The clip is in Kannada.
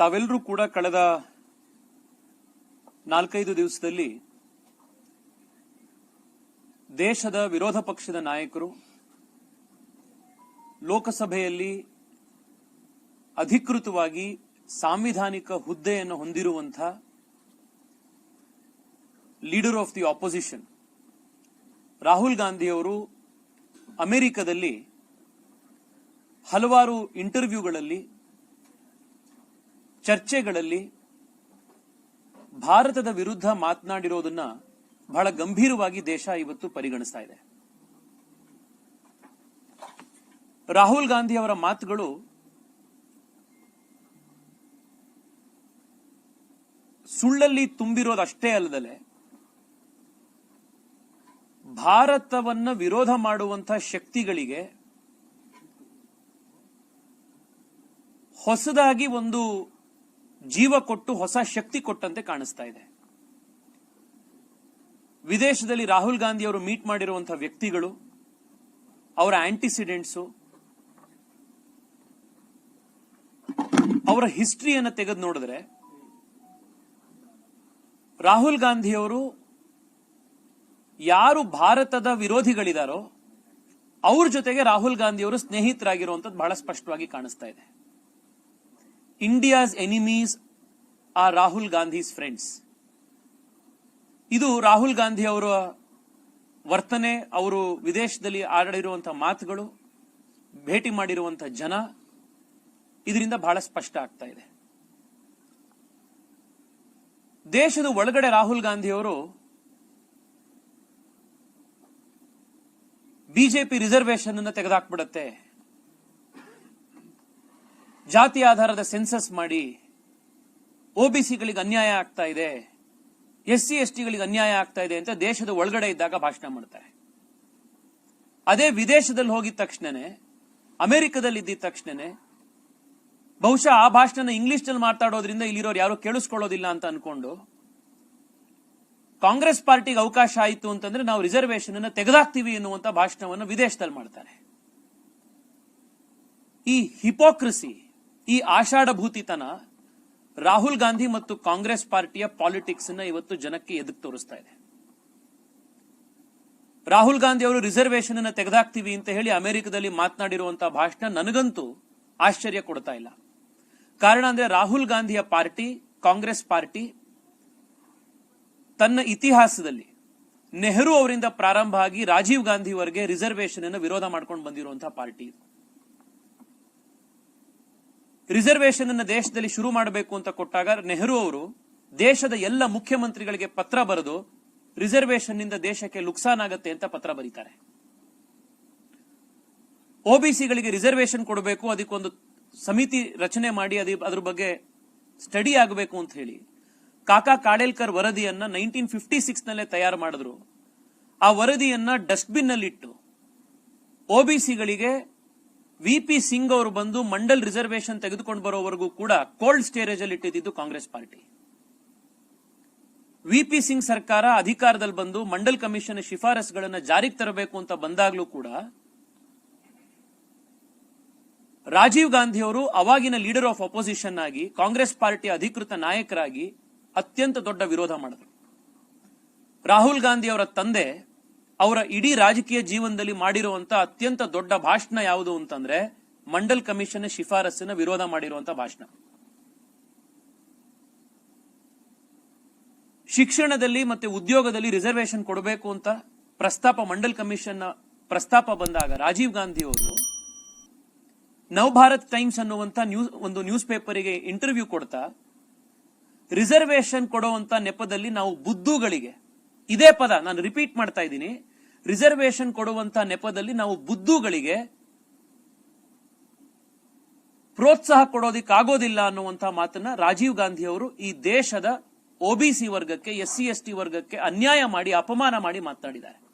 ತಾವೆಲ್ಲರೂ ಕೂಡ ಕಳೆದ ನಾಲ್ಕೈದು ದಿವಸದಲ್ಲಿ ದೇಶದ ವಿರೋಧ ಪಕ್ಷದ ನಾಯಕರು ಲೋಕಸಭೆಯಲ್ಲಿ ಅಧಿಕೃತವಾಗಿ ಸಾಂವಿಧಾನಿಕ ಹುದ್ದೆಯನ್ನು ಹೊಂದಿರುವಂಥ leader of the opposition Rahul ಗಾಂಧಿಯವರು ಅಮೆರಿಕದಲ್ಲಿ ಹಲವಾರು ಇಂಟರ್ವ್ಯೂಗಳಲ್ಲಿ ಚರ್ಚೆಗಳಲ್ಲಿ ಭಾರತದ ವಿರುದ್ಧ ಮಾತನಾಡಿರೋದನ್ನ ಬಹಳ ಗಂಭೀರವಾಗಿ ದೇಶ ಇವತ್ತು ಪರಿಗಣಿಸ್ತಾ ಇದೆ. ರಾಹುಲ್ ಗಾಂಧಿ ಅವರ ಮಾತುಗಳು ಸುಳ್ಳಲ್ಲಿ ತುಂಬಿರೋದಷ್ಟೇ ಅಲ್ಲದಲೆ ಭಾರತವನ್ನ ವಿರೋಧ ಮಾಡುವಂತಹ ಶಕ್ತಿಗಳಿಗೆ ಹೊಸದಾಗಿ ಒಂದು ಜೀವ ಕೊಟ್ಟು ಹೊಸ ಶಕ್ತಿ ಕೊಟ್ಟಂತೆ ಕಾಣಿಸ್ತಾ ಇದೆ. ವಿದೇಶದಲ್ಲಿ ರಾಹುಲ್ ಗಾಂಧಿ ಅವರು ಮೀಟ್ ಮಾಡಿರುವಂತಹ ವ್ಯಕ್ತಿಗಳು, ಅವರ ಆಂಟಿಸಿಡೆಂಟ್ಸು, ಅವರ ಹಿಸ್ಟ್ರಿಯನ್ನು ತೆಗೆದು ನೋಡಿದ್ರೆ, ರಾಹುಲ್ ಗಾಂಧಿಯವರು ಯಾರು ಭಾರತದ ವಿರೋಧಿಗಳಿದಾರೋ, ಅವ್ರ ಜೊತೆಗೆ ರಾಹುಲ್ ಗಾಂಧಿಯವರು ಸ್ನೇಹಿತರಾಗಿರುವಂತದ್ದು ಬಹಳ ಸ್ಪಷ್ಟವಾಗಿ ಕಾಣಿಸ್ತಾ ಇದೆ. India's enemies are Rahul Gandhi's friends ಇದು ರಾಹುಲ್ ಗಾಂಧಿ ಅವರ ವರ್ತನೆ, ಅವರು ವಿದೇಶದಲ್ಲಿ ಆಡಿರುವಂತಹ ಮಾತುಗಳು, ಭೇಟಿ ಮಾಡಿರುವಂತಹ ಜನ, ಇದರಿಂದ ಬಹಳ ಸ್ಪಷ್ಟ ಆಗ್ತಾ ಇದೆ. ದೇಶದ ಒಳಗಡೆ ರಾಹುಲ್ ಗಾಂಧಿ ಅವರು ಬಿಜೆಪಿ ರಿಸರ್ವೇಶನ್ ಅನ್ನು ತೆಗೆದುಹಾಕ್ಬಿಡತ್ತೆ. ಜಾತಿ ಆಧಾರದ ಸೆನ್ಸಸ್ ಮಾಡಿ ಒಬಿಸಿಗಳಿಗೆ ಅನ್ಯಾಯ ಆಗ್ತಾ ಇದೆ, ಎಸ್ ಸಿ, ಎಸ್ ಟಿಗಳಿಗೆ ಅನ್ಯಾಯ ಆಗ್ತಾ ಇದೆ ಅಂತ ದೇಶದ ಒಳಗಡೆ ಇದ್ದಾಗ ಭಾಷಣ ಮಾಡ್ತಾರೆ. ಅದೇ ವಿದೇಶದಲ್ಲಿ ಹೋಗಿದ ತಕ್ಷಣನೇ ಅಮೆರಿಕದಲ್ಲಿ ಇದ್ದಿದ ತಕ್ಷಣನೇ, ಬಹುಶಃ ಆ ಭಾಷಣ ಇಂಗ್ಲಿಷ್ನಲ್ಲಿ ಮಾತಾಡೋದ್ರಿಂದ ಇಲ್ಲಿರೋರು ಯಾರು ಕೇಳಿಸ್ಕೊಳ್ಳೋದಿಲ್ಲ ಅಂತ ಅನ್ಕೊಂಡು, ಕಾಂಗ್ರೆಸ್ ಪಾರ್ಟಿಗೆ ಅವಕಾಶ ಆಯಿತು ಅಂತಂದ್ರೆ ನಾವು ರಿಸರ್ವೇಶನ್ ಅನ್ನು ತೆಗೆದಾಕ್ತೀವಿ ಎನ್ನುವಂತ ಭಾಷಣವನ್ನು ವಿದೇಶದಲ್ಲಿ ಮಾಡ್ತಾರೆ. ಈ ಹಿಪೋಕ್ರಸಿ ಈ ಆಷಾಢಭೂತಿತನ ರಾಹುಲ್ ಗಾಂಧಿ ಮತ್ತು ಕಾಂಗ್ರೆಸ್ ಪಾರ್ಟಿಯ ಪಾಲಿಟಿಕ್ಸ್ನ ಇವತ್ತು ಜನಕ್ಕೆ ಎದುರು ತೋರಿಸ್ತಾ ಇದೆ. ರಾಹುಲ್ ಗಾಂಧಿ ಅವರು ರಿಸರ್ವೇಶನ್ ಅನ್ನು ತೆಗೆದಾಕ್ತೀವಿ ಅಂತ ಹೇಳಿ ಅಮೆರಿಕದಲ್ಲಿ ಮಾತನಾಡಿರುವಂತಹ ಭಾಷಣ ನನಗಂತೂ ಆಶ್ಚರ್ಯ ಕೊಡ್ತಾ ಇಲ್ಲ. ಕಾರಣ ಅಂದ್ರೆ ರಾಹುಲ್ ಗಾಂಧಿಯ ಪಾರ್ಟಿ, ಕಾಂಗ್ರೆಸ್ ಪಾರ್ಟಿ ತನ್ನ ಇತಿಹಾಸದಲ್ಲಿ ನೆಹರು ಅವರಿಂದ ಪ್ರಾರಂಭ ಆಗಿ ರಾಜೀವ್ ಗಾಂಧಿವರೆಗೆ ರಿಸರ್ವೇಶನ್ ಅನ್ನು ವಿರೋಧ ಮಾಡ್ಕೊಂಡು ಬಂದಿರುವಂತಹ ಪಾರ್ಟಿ ಇದು. ರಿಸರ್ವೇಶನ್ ಅನ್ನು ದೇಶದಲ್ಲಿ ಶುರು ಮಾಡಬೇಕು ಅಂತ ಕೊಟ್ಟಾಗ ನೆಹರು ಅವರು ದೇಶದ ಎಲ್ಲ ಮುಖ್ಯಮಂತ್ರಿಗಳಿಗೆ ಪತ್ರ ಬರೆದು ರಿಸರ್ವೇಶನ್ನಿಂದ ದೇಶಕ್ಕೆ ನುಕ್ಸಾನ್ ಆಗತ್ತೆ ಅಂತ ಪತ್ರ ಬರೀತಾರೆ. ಒಬಿಸಿಗಳಿಗೆ ರಿಸರ್ವೇಶನ್ ಕೊಡಬೇಕು, ಅದಕ್ಕೊಂದು ಸಮಿತಿ ರಚನೆ ಮಾಡಿ, ಅದಿ ಅದ್ರ ಬಗ್ಗೆ ಸ್ಟಡಿ ಆಗಬೇಕು ಅಂತ ಹೇಳಿ ಕಾಕಾ ಕಾಡೇಲ್ಕರ್ ವರದಿಯನ್ನ ನೈನ್ಟೀನ್ ಫಿಫ್ಟಿ ಸಿಕ್ಸ್ ನಲ್ಲೇ ತಯಾರು ಮಾಡಿದ್ರು. ಆ ವರದಿಯನ್ನ ಡಸ್ಟ್ಬಿನ್ನಲ್ಲಿ ಇಟ್ಟು ಒಬಿಸಿಗಳಿಗೆ ವಿ ಪಿ ಸಿಂಗ್ ಅವರು ಬಂದು ಮಂಡಲ್ ರಿಸರ್ವೇಶನ್ ತೆಗೆದುಕೊಂಡು ಬರೋವರೆಗೂ ಕೂಡ ಕೋಲ್ಡ್ ಸ್ಟೇರೇಜ್ ಅಲ್ಲಿ ಇಟ್ಟಿದ್ದು Congress party. V P Singh ಸರ್ಕಾರ ಅಧಿಕಾರದಲ್ಲಿ ಬಂದು ಮಂಡಲ್ ಕಮಿಷನ್ ಶಿಫಾರಸುಗಳನ್ನ ಜಾರಿಗೆ ತರಬೇಕು ಅಂತ ಬಂದಾಗ್ಲೂ ಕೂಡ ರಾಜೀವ್ ಗಾಂಧಿ ಅವರು ಅವಾಗಿನ ಲೀಡರ್ ಆಫ್ ಅಪೋಸಿಷನ್ ಆಗಿ ಕಾಂಗ್ರೆಸ್ ಪಾರ್ಟಿ ಅಧಿಕೃತ ನಾಯಕರಾಗಿ ಅತ್ಯಂತ ದೊಡ್ಡ ವಿರೋಧ ಮಾಡಿದ್ರು. ರಾಹುಲ್ ಗಾಂಧಿ ಅವರ ತಂದೆ ಅವರ ಇಡೀ ರಾಜಕೀಯ ಜೀವನದಲ್ಲಿ ಮಾಡಿರುವಂತ ಅತ್ಯಂತ ದೊಡ್ಡ ಭಾಷಣ ಯಾವುದು ಅಂತಂದ್ರೆ ಮಂಡಲ್ ಕಮಿಷನ್ ಶಿಫಾರಸ್ಸಿನ ವಿರೋಧ ಮಾಡಿರುವಂತ ಭಾಷಣ. ಶಿಕ್ಷಣದಲ್ಲಿ ಮತ್ತೆ ಉದ್ಯೋಗದಲ್ಲಿ ರಿಸರ್ವೇಶನ್ ಕೊಡಬೇಕು ಅಂತ ಪ್ರಸ್ತಾಪ ಮಂಡಲ್ ಕಮಿಷನ್ ಪ್ರಸ್ತಾಪ ಬಂದಾಗ ರಾಜೀವ್ ಗಾಂಧಿ ಅವರು ನವಭಾರತ್ ಟೈಮ್ಸ್ ಅನ್ನುವಂತ ನ್ಯೂಸ್, ಒಂದು ನ್ಯೂಸ್ ಪೇಪರಿಗೆ ಇಂಟರ್ವ್ಯೂ ಕೊಡ್ತಾ ರಿಸರ್ವೇಶನ್ ಕೊಡುವಂತ ನೆಪದಲ್ಲಿ ನಾವು ಬುದ್ಧುಗಳಿಗೆ, ಇದೇ ಪದ ನಾನು ರಿಪೀಟ್ ಮಾಡ್ತಾ ಇದ್ದೀನಿ ರಿಸರ್ವೇಶನ್ ಕೊಡುವಂತ ನೆಪದಲ್ಲಿ ನಾವು ಬುದ್ಧುಗಳಿಗೆ ಪ್ರೋತ್ಸಾಹ ಕೊಡೋದಿಕ್ಕಾಗೋದಿಲ್ಲ ಅನ್ನುವಂತ ಮಾತನ್ನ ರಾಜೀವ್ ಗಾಂಧಿ ಅವರು ಈ ದೇಶದ ಒಬಿಸಿ ವರ್ಗಕ್ಕೆ ಎಸ್ ಸಿ ಎಸ್ ಟಿ ವರ್ಗಕ್ಕೆ ಅನ್ಯಾಯ ಮಾಡಿ, ಅಪಮಾನ ಮಾಡಿ ಮಾತನಾಡಿದ್ದಾರೆ